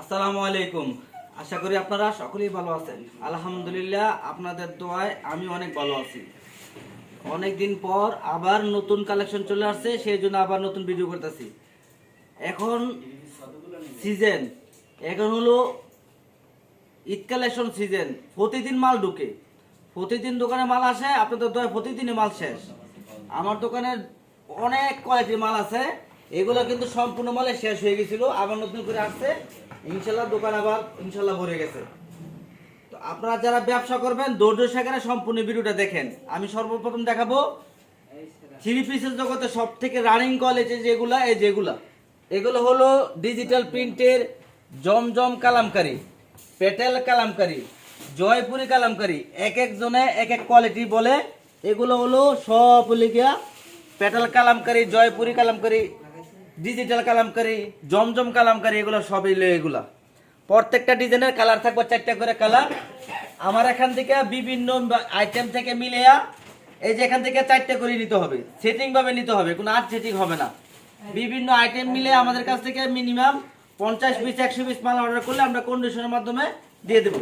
আসসালামু আলাইকুম। আশা করি আপনারা সকলেই ভালো আছেন। আলহামদুলিল্লাহ আপনাদের দোয়ায় আমি অনেক ভালো আছি। অনেক দিন পর আবার নতুন কালেকশন চলে আসছে, সেই জন্য আবার নতুন ভিডিও করতেছি। এখন সিজন এখন হলো ঈদ কালেকশন সিজন প্রতিদিন মাল ঢুকে। প্রতিদিন দোকানে মাল আসে, আপনাদের দোয়া প্রতিদিনই মাল শেষ। আমার দোকানের অনেক কোয়ালিটির মাল আছে। এগুলো কিন্তু সম্পূর্ণ মালে শেষ হয়ে গেছিল, আবার নতুন করে আসছে। ইনশাল্লাহ দোকান আবার ইনশাল্লাহ ভরে গেছে। তো আপনারা যারা ব্যবসা করবেন, ধৈর্য সেখানে সম্পূর্ণ ভিডিওটা দেখেন। আমি সর্বপ্রথম দেখাবো থ্রি পিসের জগতে সব থেকে রানিং কোয়ালিটি যেগুলা, এই যেগুলা। এগুলো হলো ডিজিটাল প্রিন্টের জমজম কালামকারী, পেটেল কালামকারী, জয়পুরি কালামকারী, এক এক জনে এক এক কোয়ালিটি বলে। এগুলো হলো সব লিখিয়া পেটেল কালামকারী, জয়পুরি কালামকারী ডিজিটাল কালামকারী জমজম কালামকারী এগুলো সবই এগুলা। প্রত্যেকটা ডিজাইনের কালার থাকবে, চারটা করে কালার। আমার এখান থেকে বিভিন্ন আইটেম থেকে মিলিয়া এই যে এখান থেকে চারটে করে নিতে হবে। সেটিং ভাবে নিতে হবে, কোনো আর্ট সেটিং হবে না। বিভিন্ন আইটেম মিলে আমাদের কাছ থেকে মিনিমাম পঞ্চাশ পিস একশো পিস মাল অর্ডার করলে আমরা কন্ডিশনের মাধ্যমে দিয়ে দেবো।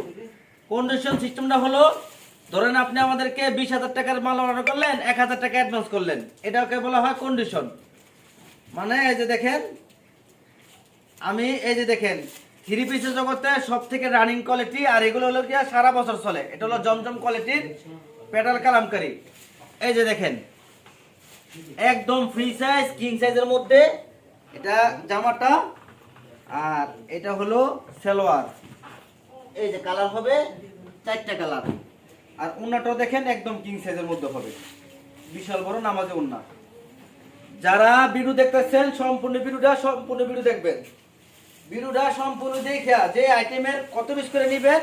কন্ডিশন সিস্টেমটা হলো, ধরেন আপনি আমাদেরকে বিশ হাজার টাকার মাল অর্ডার করলেন, এক হাজার টাকা অ্যাডভান্স করলেন। এটাকে বলা হয় কন্ডিশন মানে এই যে দেখেন, আমি এই যে দেখেন, থ্রি পিসের জগতে সব থেকে রানিং কোয়ালিটি আর এগুলো হলো কি সারা বছর চলে। এটা হলো জমজম কোয়ালিটির পেটাল কালামকারি। এই যে দেখেন, একদম ফ্রি সাইজ কিং সাইজের মধ্যে এটা জামাটা, আর এটা হলো সালোয়ার। এই যে কালার হবে চারটা কালার আর উন্নাটাও দেখেন একদম কিং সাইজের মধ্যে হবে। বিশাল বড় নামাজে উন্না। যারা ভিডিও দেখতেছেন, সম্পূর্ণ ভিডিওটা, সম্পূর্ণ ভিডিও দেখবেন। ভিডিওটা সম্পূর্ণ দেখে, যে আইটেমের কত পিস করে নেবেন,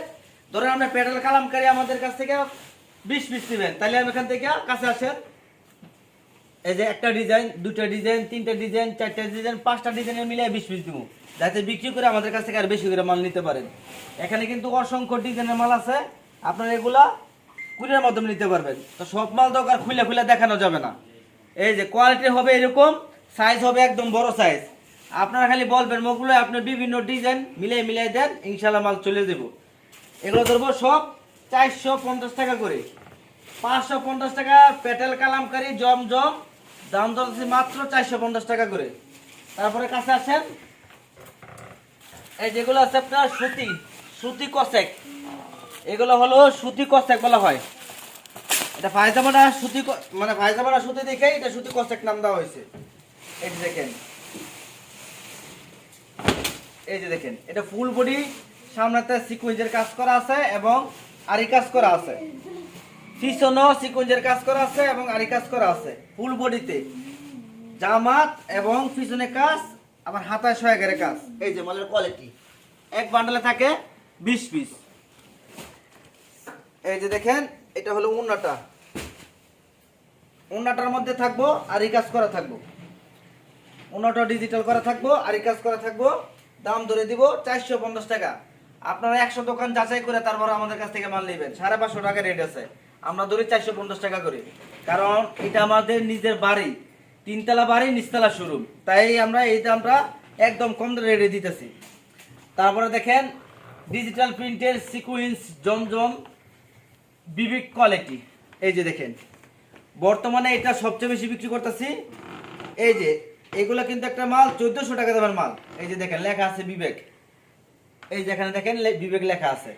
ধরেন আপনার পেট্রোল কালামকারী আমাদের কাছ থেকে বিশ পিস নেবেন। তাহলে আমি এখান থেকে কাছে আসেন। এই যে একটা ডিজাইন দুটো ডিজাইন, তিনটা ডিজাইন, চারটা ডিজাইন, পাঁচটা ডিজাইনের মিলে বিশ পিস দিব। যাতে বিক্রি করে আমাদের কাছ থেকে আর বেশি করে মাল নিতে পারেন। এখানে কিন্তু অসংখ্য ডিজাইনের মাল আছে। আপনারা এগুলা কুড়ির মাধ্যমে নিতে পারবেন। তো সব মাল আর খুলে খুলে দেখানো যাবে না। এই যে কোয়ালিটি হবে এরকম সাইজ হবে একদম বড় সাইজ আপনারা খালি বলবেন মোগুলো আপনার বিভিন্ন ডিজাইন মিলিয়ে মিলিয়ে দেন ইনশাল্লাহ মাল চলে দেবো এগুলো ধরবো সব চারশো পঞ্চাশ টাকা করে। পাঁচশো পঞ্চাশ টাকা পেটেল কালামকারি, জমজম, দাম ধরছি মাত্র চারশো পঞ্চাশ টাকা করে। তারপরে কাছে আসেন। এই যেগুলো আছে আপনার সুতি সুতি কসেক। এগুলো হলো সুতি কসেক বলা হয়। এটা ফায়জামাটা সুতি মানে ফায়জামাটা সুতি দেখে এটা সুতি কসেক নাম দেওয়া হয়েছে। এই যে দেখেন। এই যে দেখেন, এটা ফুল বডি সামনেতে সিকুয়েন্সের কাজ করা আছে এবং আরি কাজ করা আছে। পিছনেও সিকুয়েন্সের কাজ করা আছে এবং আরি কাজ করা আছে ফুল বডিতে জামাত এবং পিছনে কাজ, আবার হাতায় সহায়কের কাজ। এই যে মালের কোয়ালিটি এক বান্ডালে থাকে বিশ পিস এই যে দেখেন এটা হলো উন্নাটা। উন্নাটার মধ্যে থাকব আর এই কাজ করা থাকব। উন্নাটা ডিজিটাল করা থাকব, আর এই কাজ করা থাকব। দাম ধরে দিব চারশো পঞ্চাশ টাকা। আপনারা একশো দোকান যাচাই করে তারপর আমাদের কাছ থেকে মাল নেবেন। সাড়ে পাঁচশো টাকা রেট আছে। আমরা ধরি চারশো পঞ্চাশ টাকা করে। কারণ এটা আমাদের নিজের বাড়ি। তিনতলা বাড়ি, নিচতলা শোরুম। তাই আমরা এই দামটা একদম কম রেটে দিতেছি। তারপরে দেখেন ডিজিটাল প্রিন্টের সিকুয়েন্স জমজম বিবিক কোয়ালিটি এই যে দেখেন, বর্তমানে এটা সবচেয়ে বেশি বিক্রি করতেছি, এই যে, এগুলো কিন্তু একটা মাল, চোদ্দশো টাকা দামের মাল। এই যে দেখেন, লেখা আছে বিবেক। এই যে এখানে দেখেন বিবেক লেখা আছে।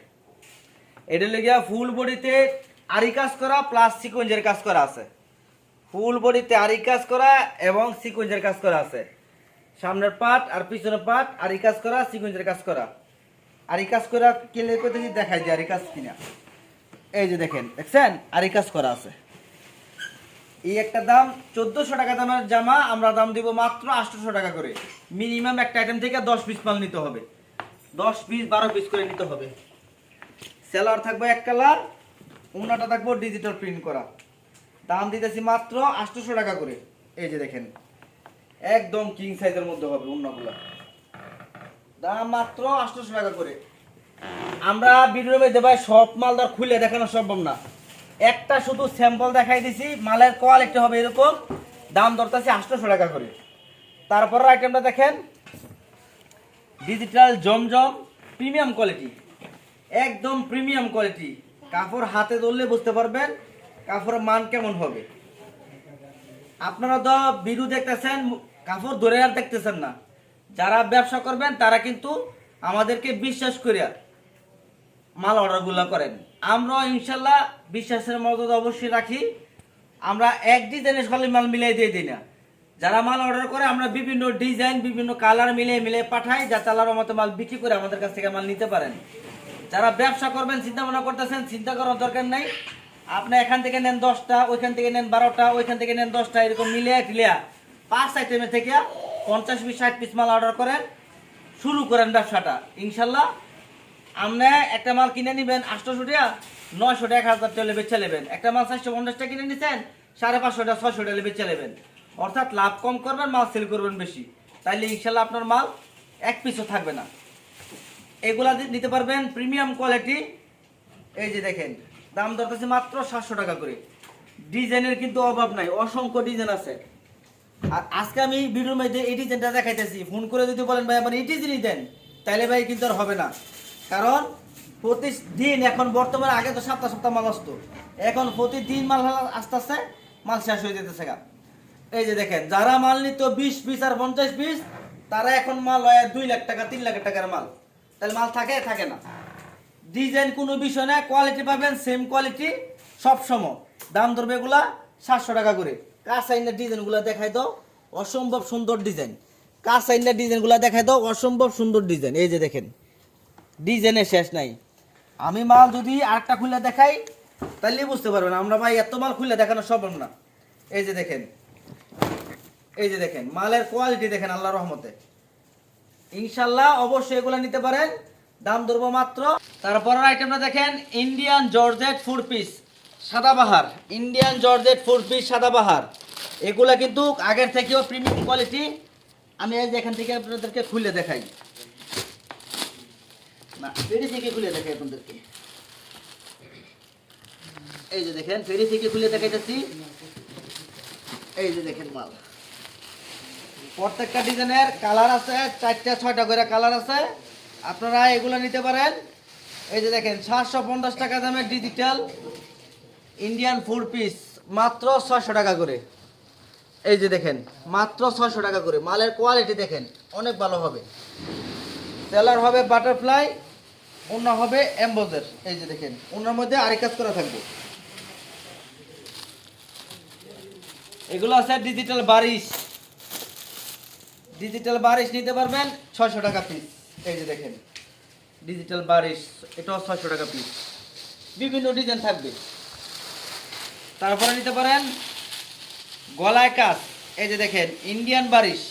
এটা লেগে ফুল বডিতে আরি কাজ করা প্লাস সিকুয়েন্সের কাজ করা আছে। ফুল বডিতে আরি কাজ করা এবং সিকুয়েন্সের কাজ করা আছে। সামনের পাট আর পিছনের পাট আরি কাজ করা, সিকুয়েন্সের কাজ করা। আরি কাজ করা কেলে করতেছি দেখাই যে আরি কাজ কিনা। এই যে দেখেন, দেখছেন? আরি কাজ করা আছে। এই একটা দাম চোদ্দশো টাকা দামের জামা, আমরা দাম দিব মাত্র আটশোশো টাকা করে। মিনিমাম একটা আইটেম থেকে দশ পিস মাল নিতে হবে। দশ পিস বারো পিস করে নিতে হবে। সেলার থাকবে এক কালার, উন্নাটা থাকব ডিজিটাল প্রিন্ট করা। দাম দিতেছি মাত্র আটশোশো টাকা করে। এই যে দেখেন, একদম কিং সাইজের মধ্যে হবে উন্নাগুলা। দাম মাত্র আটশোশো টাকা করে। আমরা ভিডিওর ভাই সব মাল দর খুলে দেখানো সম্ভব না। একটা শুধু স্যাম্পল দেখাই দিছি, মালের কোয়ালিটি হবে এরকম, দাম দরতাছি আটশোশো টাকা করে। তারপর আইটেমটা দেখেন ডিজিটাল জমজম প্রিমিয়াম কোয়ালিটি একদম প্রিমিয়াম কোয়ালিটি কাপড় হাতে ধরলে বুঝতে পারবেন কাপড়ের মান কেমন হবে। আপনারা তো ভিডিও দেখতেছেন, কাপড় ধরে আর দেখতেছেন না। যারা ব্যবসা করবেন, তারা কিন্তু আমাদেরকে বিশ্বাস করিয়া মাল অর্ডারগুলো করেন। আমরা ইনশাল্লাহ বিশ্বাসের মদত অবশ্যই রাখি। আমরা এক ডিজাইনের খালি মাল মিলিয়ে দিয়ে দিই না। যারা মাল অর্ডার করে, আমরা বিভিন্ন ডিজাইন, বিভিন্ন কালার মিলিয়ে মিলিয়ে পাঠাই, যাতে আল্লাহর মতো মাল বিক্রি করে আমাদের কাছ থেকে মাল নিতে পারেন। যারা ব্যবসা করবেন, চিন্তা ভাবনা করতেছেন, চিন্তা করার দরকার নাই। আপনি এখান থেকে নেন দশটা, ওইখান থেকে নেন বারোটা, ওইখান থেকে নেন দশটা, এরকম মিলিয়ে টিলিয়া পাঁচ আইটেমে থেকে পঞ্চাশ পিস ষাট পিস মাল অর্ডার করেন। শুরু করেন ব্যবসাটা। ইনশাল্লাহ আপনি একটা মাল কিনে নিবেন আটশোশো টাকা, নয়শো টাকা, এক হাজার টাকা বেচে নেবেন। একটা মাল চারশো পঞ্চাশ টাকা কিনে নিচ্ছেন সাড়ে পাঁচশো টাকা, ছয়শো টাকা বেচে নেবেন। অর্থাৎ লাভ কম করবেন, মাল সেল করবেন বেশি। তাইলে ইনশাল্লাহ আপনার মাল এক পিসও থাকবে না। এগুলা নিতে পারবেন প্রিমিয়াম কোয়ালিটি এই যে দেখেন, দাম দরকার মাত্র সাতশো টাকা করে। ডিজাইনের কিন্তু অভাব নাই, অসংখ্য ডিজাইন আছে। আর আজকে আমি ভিডিওর মধ্যে এই ডিজাইনটা দেখাইতেছি। ফোন করে যদি বলেন, ভাই, আমার এই ডিজাইনই দেন তাহলে ভাই কিন্তু আর হবে না। কারণ প্রতিদিন এখন বর্তমানে আগে তো সপ্তাহ সপ্তাহ মাল আসতো। এখন প্রতিদিন মাল আস্তে আস্তে মাল শেষ হয়ে যেতেছে গা। এই যে দেখেন, যারা মাল নিত বিশ পিস আর পঞ্চাশ পিস তারা এখন মাল হয় দুই লাখ টাকা, তিন লাখ টাকার মাল। তাহলে মাল থাকে থাকে না। ডিজাইন কোনো বিষয় না, কোয়ালিটি পাবেন সেম কোয়ালিটি সব সময় দাম ধরবে এগুলা সাতশো টাকা করে। সাইনের ডিজাইনগুলো দেখাই দাও, অসম্ভব সুন্দর ডিজাইন কার সাইনের ডিজাইনগুলো দেখাই দাও, অসম্ভব সুন্দর ডিজাইন এই যে দেখেন। ডিজাইনের শেষ নাই। আমি মাল যদি আরেকটা খুলে দেখাই তাহলে বুঝতে পারবেন, আমরা ভাই এত মাল খুলে দেখানো সম্ভব না। এই যে দেখেন, এই যে দেখেন, মালের কোয়ালিটি দেখেন আল্লাহ রহমতে। ইনশাল্লাহ অবশ্যই এগুলো নিতে পারেন। দাম ধরবো মাত্র। তারপরের আইটেমটা দেখেন ইন্ডিয়ান জর্জেট ফুড পিস সাদাবাহার ইন্ডিয়ান জর্জেট ফুড পিস সাদাবাহার এগুলা কিন্তু আগের থেকেও প্রিমিয়াম কোয়ালিটি আমি এখান থেকে আপনাদেরকে খুলে দেখাই। না, ফেরি খুলে দেখাই আপনাদেরকে। এই যে দেখেন, ফেরি থেকে খুলে দেখাইতেছি। এই যে দেখেন মাল। প্রত্যেকটা ডিজাইনের কালার আছে, চারটা, ছয়টা করে কালার আছে। আপনারা এগুলো নিতে পারেন। এই যে দেখেন, সাতশো পঞ্চাশ টাকা দামের ডিজিটাল ইন্ডিয়ান ফুড পিস মাত্র ছয়শো টাকা করে। এই যে দেখেন, মাত্র ছয়শো টাকা করে। মালের কোয়ালিটি দেখেন, অনেক ভালো হবে। সেলার হবে বাটারফ্লাই অন্য হবে এম্বোজের, এই যে দেখেন অন্যর মধ্যে আরেক কাজ করা থাকবে। এগুলো আছে ডিজিটাল বারিশ। ডিজিটাল বারিশ নিতে পারবেন ছয়শো টাকা পিস এই যে দেখেন ডিজিটাল বারিশ, এটাও ছয়শো টাকা পিস বিভিন্ন ডিজাইন থাকবে। তারপরে নিতে পারেন গলায় কাজ। এই যে দেখেন ইন্ডিয়ান বারিশ।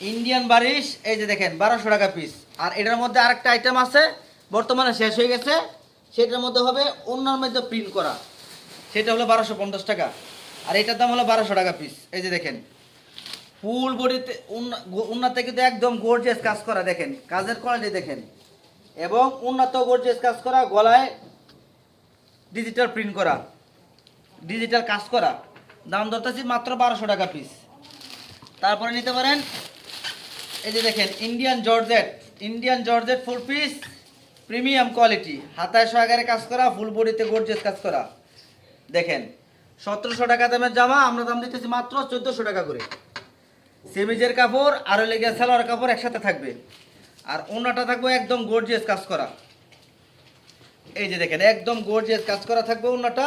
ইন্ডিয়ান বারিশ, এই যে দেখেন, বারোশো টাকা পিস আর এটার মধ্যে আরেকটা আইটেম আছে, বর্তমানে শেষ হয়ে গেছে। সেটার মধ্যে হবে অন্যান্য মধ্যে প্রিন্ট করা, সেটা হলো বারোশো পঞ্চাশ টাকা। আর এটার দাম হলো বারোশো টাকা পিস এই যে দেখেন, ফুল বডিতে উন্নতে কিন্তু একদম গর্জিয়াস কাজ করা, দেখেন, কাজের কোয়ালিটি দেখেন। এবং উন্নত গর্জিয়াস কাজ করা, গলায় ডিজিটাল প্রিন্ট করা ডিজিটাল কাজ করা। দাম ধরতেছি মাত্র বারোশো টাকা পিস তারপরে নিতে পারেন এই যে দেখেন Indian georgette Indian georgette full piece premium quality হাতায় সহকারে কাজ করা ফুল বডিতে গর্জিয়াস কাজ করা। দেখেন, সতেরোশো টাকা দামের জামা, আমরা দাম দিতেছি মাত্র চোদ্দোশো টাকা করে। সেমিজের কাপড় আরও লেগে সালোয়ার কাপড় একসাথে থাকবে। আর ওনাটা থাকবে একদম গর্জিয়াস কাজ করা। এই যে দেখেন, একদম গর্জিয়াস কাজ করা থাকবে ওনাটা।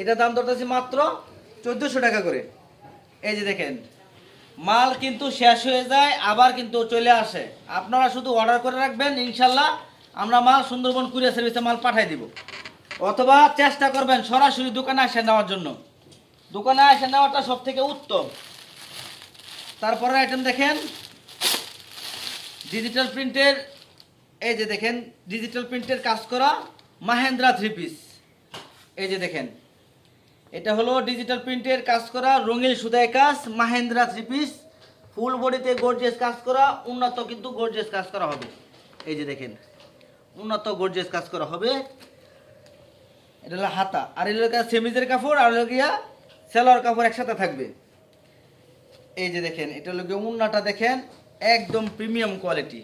এটা দাম ধরতেছি মাত্র চোদ্দোশো টাকা করে। এই যে দেখেন মাল কিন্তু শেষ হয়ে যায়, আবার কিন্তু চলে আসে। আপনারা শুধু অর্ডার করে রাখবেন, ইনশাল্লাহ আমরা মাল সুন্দরবন কুরিয়ার সার্ভিসে মাল পাঠাই দিব। অথবা চেষ্টা করবেন সরাসরি দোকানে আসে নেওয়ার জন্য। দোকানে আসে নেওয়াটা সব থেকে উত্তম। তারপরে আইটেম দেখেন ডিজিটাল প্রিন্টের এই যে দেখেন ডিজিটাল প্রিন্টের কাজ করা মাহেন্দ্রা থ্রি পিস এই যে দেখেন এটা হলো ডিজিটাল প্রিন্টের কাজ করা, রঙিন সুতায় কাজ, মাহেন্দ্রা থ্রি পিস ফুল বডিতে গর্জিয়াস কাজ করা, উন্নত কিন্তু গর্জিয়াস কাজ করা হবে। এই যে দেখেন, উন্নত গর্জিয়াস কাজ করা হবে। এটা হলো হাতা, আর এগুলো সেমিজের কাপড়, আর গিয়া সেলোয়ার কাপড় একসাথে থাকবে। এই যে দেখেন, এটা হলো গিয়ে উন্নাটা দেখেন, একদম প্রিমিয়াম কোয়ালিটি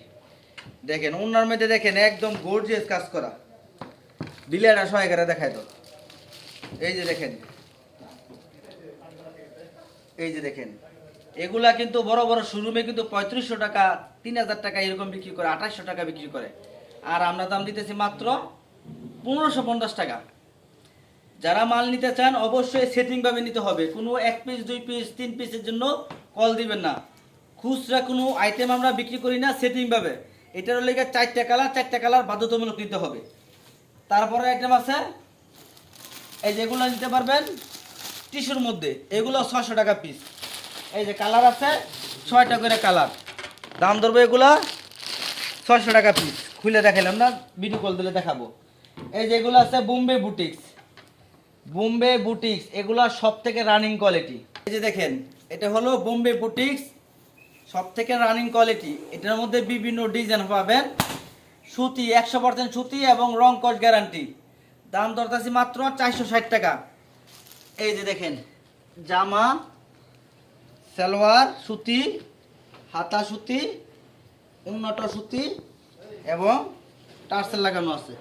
দেখেন ওনার মধ্যে দেখেন, একদম গর্জিয়াস কাজ করা। ডিলাররা সহায় করে দেখায় তো। এই যে দেখেন এই যে দেখেন, এগুলা কিন্তু বড় বড় শোরুমে কিন্তু পঁয়ত্রিশশো টাকা, তিন হাজার টাকা এরকম বিক্রি করে আঠাশশো টাকা বিক্রি করে। আর আমরা দাম দিতেছি মাত্র পনেরোশো পঞ্চাশ টাকা। যারা মাল নিতে চান, অবশ্যই সেটিং ভাবে নিতে হবে। কোনো এক পিস দুই পিস তিন পিসের জন্য কল দিবেন না। খুচরা কোনো আইটেম আমরা বিক্রি করি না সেটিং ভাবে। এটার লেগে চারটা কালার চারটা কালার বাধ্যতামূলক নিতে হবে। তারপরে আইটেম আছে, এই যেগুলো নিতে পারবেন টিস্যুর মধ্যে, এগুলো ছশো টাকা পিস এই যে কালার আছে, ছয়টা করে কালার দাম ধরবো এগুলো ছয়শো টাকা পিস খুলে দেখালাম না ভিডিও কল দিলে দেখাবো। এই যে এগুলো আছে বোম্বে বুটিক্স বোম্বে বুটিক্স এগুলো সব থেকে রানিং কোয়ালিটি এই যে দেখেন, এটা হলো বোম্বে বুটিক্স সব থেকে রানিং কোয়ালিটি এটার মধ্যে বিভিন্ন ডিজাইন পাবেন। সুতি, একশো পার্সেন্ট সুতি এবং রং কস গ্যারান্টি দাম দরতাছি মাত্র চারশো ষাট টাকা। এই যে দেখেন, জামা, সালোয়ার, সুতি, হাতা সুতি, উন্নত সুতি এবং টার্সেল লাগানো আছে।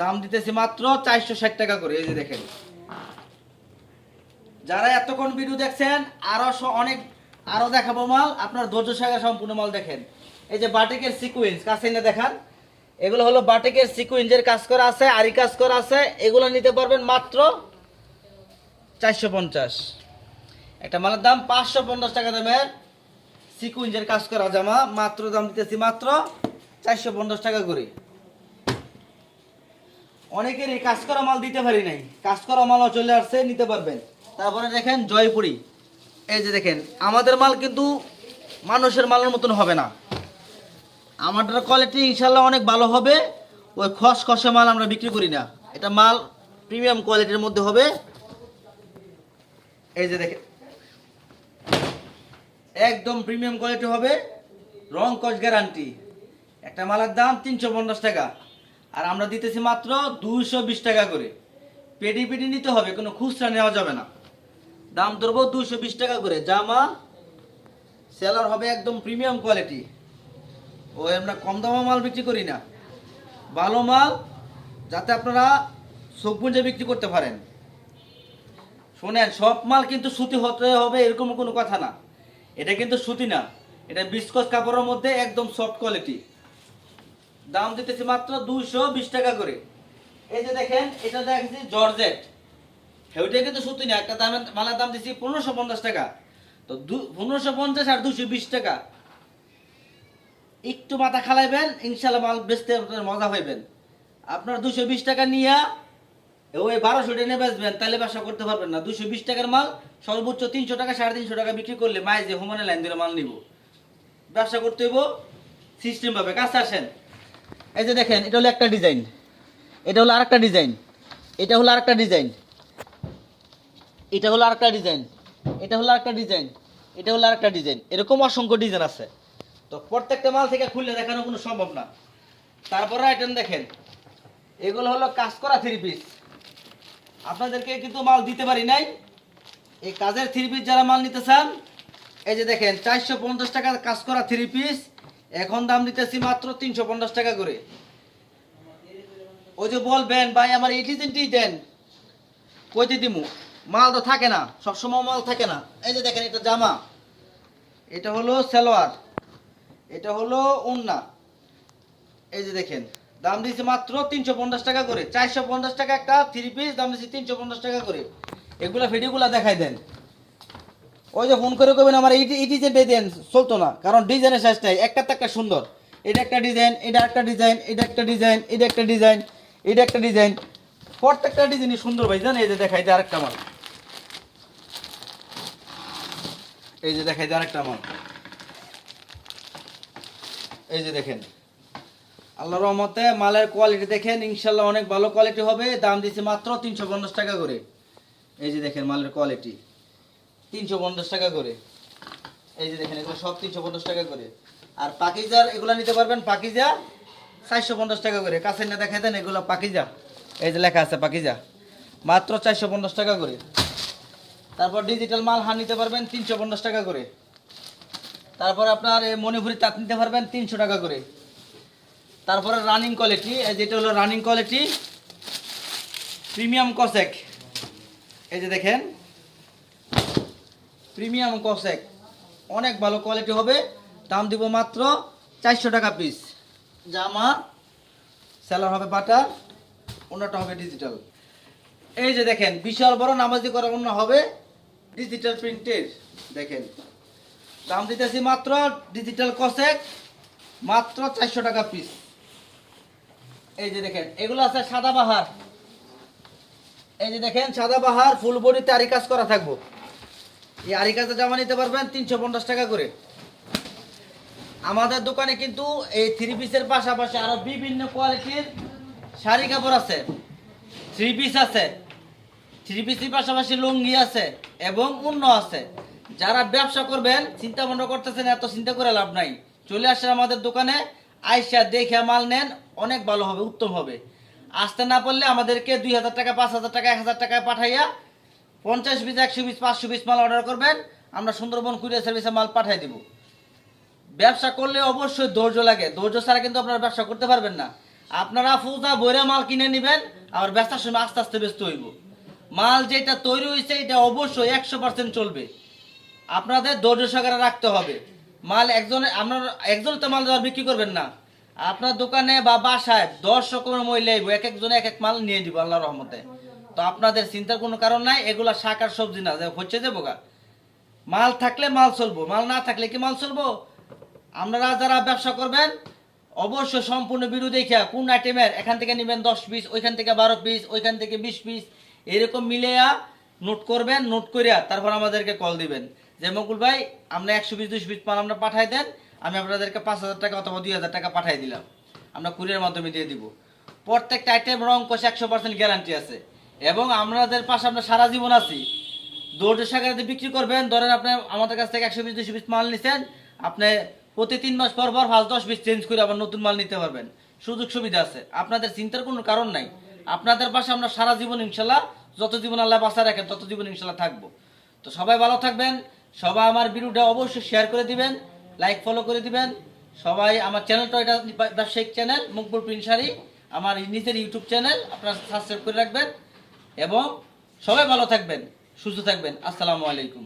দাম দিতেছি মাত্র চারশো ষাট টাকা করে, এই যে দেখেন। যারা এতক্ষণ ভিডিও দেখছেন, আরও অনেক, আরও দেখাবো মাল। আপনার ধৈর্য সাগা সম্পূর্ণ মাল দেখেন। এই যে বাটিকের সিকুয়েন্স কাছে না দেখান। এগুলো হলো বাটিকের সিকুয়েন্সের কাজ করা আছে আরি কাজ করা আছে। এগুলো নিতে পারবেন মাত্র চারশো পঞ্চাশ। একটা মালের দাম পাঁচশো পঞ্চাশ টাকা দামের সিকুয়েন্সের কাজ করা জামা, মাত্র দাম দিতেছি মাত্র চারশো পঞ্চাশ টাকা করে। অনেকের এই কাজ করা মাল দিতে পারি নাই, কাজ করা মালও চলে আসছে, নিতে পারবেন। তারপরে দেখেন জয়পুরি। এই যে দেখেন, আমাদের মাল কিন্তু মানুষের মালের মতন হবে না। আমাদের কোয়ালিটি ইনশাল্লাহ অনেক ভালো হবে, ওই খসখসে মাল আমরা বিক্রি করি না। এটা মাল প্রিমিয়াম কোয়ালিটির মধ্যে হবে। এই যে দেখেন। একদম প্রিমিয়াম কোয়ালিটি হবে, রং কস গ্যারান্টি একটা মালের দাম তিনশো পঞ্চাশ টাকা, আর আমরা দিতেছি মাত্র দুইশো বিশ টাকা করে। পেডি পেডি নিতে হবে, কোনো খুচরা নেওয়া যাবে না। দাম ধরবো দুইশো বিশ টাকা করে। জামা সেলার হবে একদম প্রিমিয়াম কোয়ালিটি ও আমরা কম দামে মাল বিক্রি করি না। ভালো মাল, যাতে আপনারা চোখ বিক্রি করতে পারেন। শোনেন, সব মাল কিন্তু সুতি হতে হবে এরকম কোনো কথা না। এটা কিন্তু সুতি না। এটা বিস্কস কাপড়ের মধ্যে একদম সফট কোয়ালিটি দাম দিতেছি মাত্র দুইশো বিশ টাকা করে। এই যে দেখেন, এটা দেখেছি জর্জেট। ওইটা কিন্তু সুতি না, একটা দামের মালার দাম দিচ্ছি পনেরোশো পঞ্চাশ টাকা। তো পনেরোশো পঞ্চাশ আর দুশো বিশ টাকা। একটু মাথা খালাইবেন, ইনশাল্লাহ মাল বেচতে আপনার মজা হইবেন। আপনার দুশো বিশ টাকা নিয়ে ওই বারোশো টেনে বেচবেন, তাহলে ব্যবসা করতে পারবেন না। দুশো বিশ টাকার মাল, সর্বোচ্চ তিনশো টাকা, সাড়ে তিনশো টাকা বিক্রি করলে মাই যে হোমানে লাইন ধরে মাল নিব। ব্যবসা করতে হইব সিস্টেম পাবে কাছে আসেন। এই যে দেখেন, এটা হলো একটা ডিজাইন এটা হলো আরেকটা ডিজাইন এটা হলো আরেকটা ডিজাইন এটা হলো আরেকটা ডিজাইন এটা হলো আরেকটা ডিজাইন এটা হলো আরেকটা ডিজাইন এরকম অসংখ্য ডিজাইন আছে। তো প্রত্যেকটা মাল থেকে খুললে দেখানো কোনো সম্ভব না। তারপরে আইটেম দেখেন। এগুলো হলো কাজ করা থ্রি পিস আপনাদেরকে কিন্তু মাল দিতে পারি নাই। এই কাজের থ্রি পিস যারা মাল নিতে চান এই যে দেখেন, চারশো পঞ্চাশ টাকা কাজ করা থ্রি পিস এখন দাম দিতেছি মাত্র তিনশো পঞ্চাশ টাকা করে। ওই যে বলবেন, ভাই, আমার এই ডিজাইনটি দেন। কইতে দিমু? মাল তো থাকে না, সবসময় মাল থাকে না। এই যে দেখেন, এটা জামা। এটা হলো সালোয়ার। এটা হলো উন্না এই যে দেখেন দাম দিয়েছে মাত্র তিনশো পঞ্চাশ টাকা করে। চারশো পঞ্চাশ টাকা একটা থ্রি পিস দাম দিয়েছে তিনশো পঞ্চাশ টাকা করে। এগুলা ভিডিওগুলা দেখাই দেন। ওই যে ফোন করে কবেন আমার, এই এই ডিজাইনটাই চলতো না, কারণ ডিজাইনের সাইজটাই একটা তো একটা সুন্দর। এটা একটা ডিজাইন এটা একটা ডিজাইন এটা একটা ডিজাইন এটা একটা ডিজাইন এটা একটা ডিজাইন প্রত্যেকটা ডিজাইনই সুন্দর ভাই জান এই যে দেখাই দেয় আরেকটা মাল। এই যে দেখাই দেয় আরেকটা মাল। এই যে দেখেন। আল্লাহর রহমতে মালের কোয়ালিটি দেখেন, ইনশাল্লাহ অনেক ভালো কোয়ালিটি হবে। দাম দিচ্ছে মাত্র তিনশো পঞ্চাশ টাকা করে। এই যে দেখেন মালের কোয়ালিটি তিনশো পঞ্চাশ টাকা করে। এই যে দেখেন, এগুলো সব তিনশো পঞ্চাশ টাকা করে। আর পাকিজার, এগুলো নিতে পারবেন পাকিজা চারশো পঞ্চাশ টাকা করে। কাছে না দেখা দেন এগুলো পাকিজা। এই যে লেখা আছে পাকিজা। মাত্র চারশো পঞ্চাশ টাকা করে। তারপর ডিজিটাল মাল হান নিতে পারবেন তিনশো পঞ্চাশ টাকা করে। তারপর আপনার এই মণিপুরি তাঁত নিতে পারবেন তিনশো টাকা করে। তারপরে রানিং কোয়ালিটি যেটা হলো রানিং কোয়ালিটি প্রিমিয়াম কসেক এই যে দেখেন প্রিমিয়াম কসেক অনেক ভালো কোয়ালিটি হবে, দাম দিব মাত্র চারশো টাকা পিস জামা সেলার হবে বাটার অন্যটা হবে ডিজিটাল এই যে দেখেন, বিশাল বড় নামাজি করা অন্য হবে ডিজিটাল প্রিন্টের দেখেন, দাম দিতেছি মাত্র ডিজিটাল কসেক মাত্র চারশো টাকা পিস এই যে দেখেন, এগুলো আছে সাদা বাহার। এই যে দেখেন, সাদা বাহার, ফুল বডিতে আরি কাজ করা থাকব। এই আরি কাজে জামা নিতে পারবেন তিনশো পঞ্চাশ টাকা করে। আমাদের দোকানে কিন্তু এই থ্রি পিসের পাশাপাশি আরও বিভিন্ন কোয়ালিটির শাড়ি কাপড় আছে। থ্রি পিস আছে। থ্রি পিসের পাশাপাশি লুঙ্গি আছে এবং অন্য আছে। যারা ব্যবসা করবেন, চিন্তা ভাবনা করতেছেন, এত চিন্তা করে লাভ নাই। চলে আসেন আমাদের দোকানে। আইসা দেখে মাল নেন, অনেক ভালো হবে, উত্তম হবে। আসতে না পারলে আমাদেরকে দুই হাজার টাকা, পাঁচ হাজার টাকা, এক হাজার টাকায় পাঠাইয়া পঞ্চাশ পিস, একশো পিস, পাঁচশো পিস মাল অর্ডার করবেন, আমরা সুন্দরবন কুরিয়ার সার্ভিসে মাল পাঠিয়ে দিব। ব্যবসা করলে অবশ্যই ধৈর্য লাগে। ধৈর্য ছাড়া কিন্তু আপনারা ব্যবসা করতে পারবেন না। আপনারা ফুজা বইরা মাল কিনে নেবেন, আবার ব্যবসার সময় আস্তে আস্তে ব্যস্ত হইব। মাল যেটা তৈরি হয়েছে এটা অবশ্যই একশো পার্সেন্ট চলবে। আপনাদের ধৈর্য সহকারে রাখতে হবে। মাল একজনে, আপনার, একজন তো মাল বিক্রি করবেন না। আপনার দোকানে বা বাসায় দশ রকমের মহিলা আইব এক একজনে এক এক মাল নিয়ে দিব আল্লাহ রহমতে। তো আপনাদের চিন্তার কোনো কারণ নাই, এগুলা শাক আর সবজি না হচ্ছে যে বোকা। মাল থাকলে মাল চলবো, মাল না থাকলে কি মাল চলবো? আপনারা যারা ব্যবসা করবেন, অবশ্যই সম্পূর্ণ ভিডিও দেখে কোন আইটেমের এখান থেকে নেবেন দশ পিস ওইখান থেকে বারো পিস ওইখান থেকে বিশ পিস এরকম মিলেয়া নোট করবেন নোট করিয়া তারপর আমাদেরকে কল দিবেন। যে মকুল ভাই, আমরা একশো পিস দুশো পিস মাল আমরা পাঠাই দেন, আমি আপনাদেরকে পাঁচ হাজার টাকা অথবা দুই হাজার টাকা পাঠাই দিলাম। আমরা কুরিয়ার মাধ্যমে দিয়ে দিব। প্রত্যেকটা আইটেম রং, কষে, একশো পার্সেন্ট গ্যারান্টি আছে। এবং আমাদের পাশে আমরা সারা জীবন আছি। দৌড় সাগরে বিক্রি করবেন, ধরেন আপনি আমাদের কাছ থেকে একশো পিস দুশো পিস মাল নিছেন, আপনি প্রতি তিন মাস পর পর পাঁচ, দশ পিস চেঞ্জ করে আবার নতুন মাল নিতে পারবেন। সুযোগ সুবিধা আছে। আপনাদের চিন্তার কোনো কারণ নাই। আপনাদের পাশে আমরা সারা জীবন ইনশাল্লাহ, যত জীবন আল্লাহ বাঁচা রাখেন, তত জীবন ইনশাল্লাহ থাকব। তো সবাই ভালো থাকবেন। সবাই আমার ভিডিওটা অবশ্যই শেয়ার করে দিবেন লাইক ফলো করে দিবেন। সবাই আমার চ্যানেলটা এটা ব্যবসায়িক চ্যানেল মুকবুল প্রিন্সারি আমার নিজের ইউটিউব চ্যানেল আপনারা সাবস্ক্রাইব করে রাখবেন। এবং সবাই ভালো থাকবেন, সুস্থ থাকবেন। আসসালামু আলাইকুম।